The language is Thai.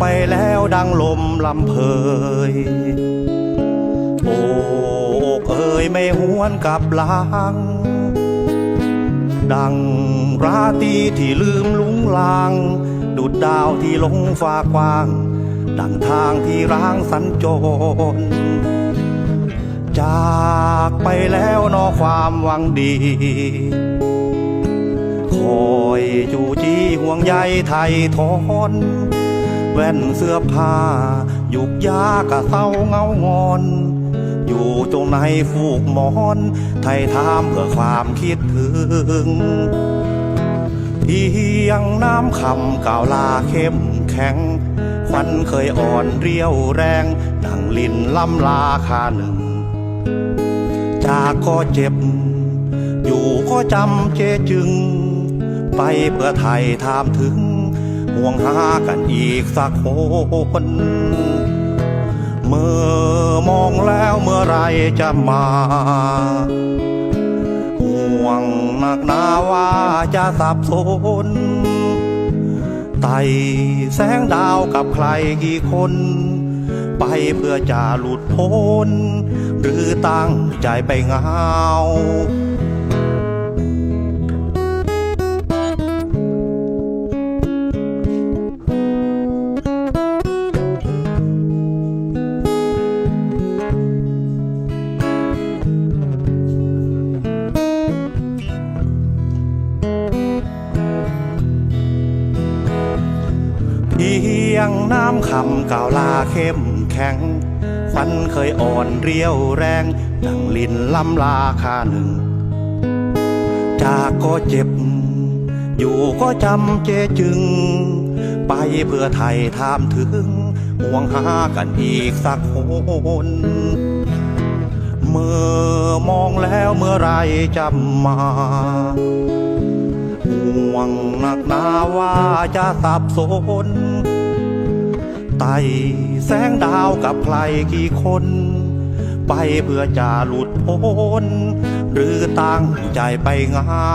ไปแล้วดังลมลำเพยโอกเอ่ยไม่หวนกลับลังดังราตรีที่ลืมลุงลาง ดุดดาวที่ลงฟ้ากว้าง ดังทางที่ร้างสัญจร จากไปแล้วนอความหวังดีคอยจูจีห่วงใยไทยทอน แว่นเสื้อผ้าหยุกยากะเศร้าเงางอน อยู่ตรงในฟูกหมอน ไทยทามเพื่อความคิดถึงเพียงน้ำคำกล่าวลาเข้มแข็งควันเคยอ่อนเรียวแรง ดังลินล่ำลาคาหนึ่ง จากก็เจ็บ อยู่ก็จำเจจึง ไปเพื่อไทยถามถึง ห่วงหากันอีกสักคนเมื่อมองแล้วเมื่อไรจะมาห่วงหนักหนาว่าจะสับสนไต่แสงดาวกับใครกี่คน ไปเพื่อจะหลุดพ้น หรือตั้งใจไปเหงา เพียงน้ำคำกล่าวลาเข้มแข็งควันเคยอ่อนเรียวแรง ดังลินล้ำลาคาหนึ่ง จากก็เจ็บ อยู่ก็จำเจจึง ไปเพื่อไทยถามถึงห่วงหากันอีกสักคนเมื่อมองแล้วเมื่อไรจะมา ห่วงหนักหนาว่าจะสับสน ไต่แสงดาวกับใครกี่คน ไปเพื่อจะหลุดพ้น หรือตั้งใจไปเงา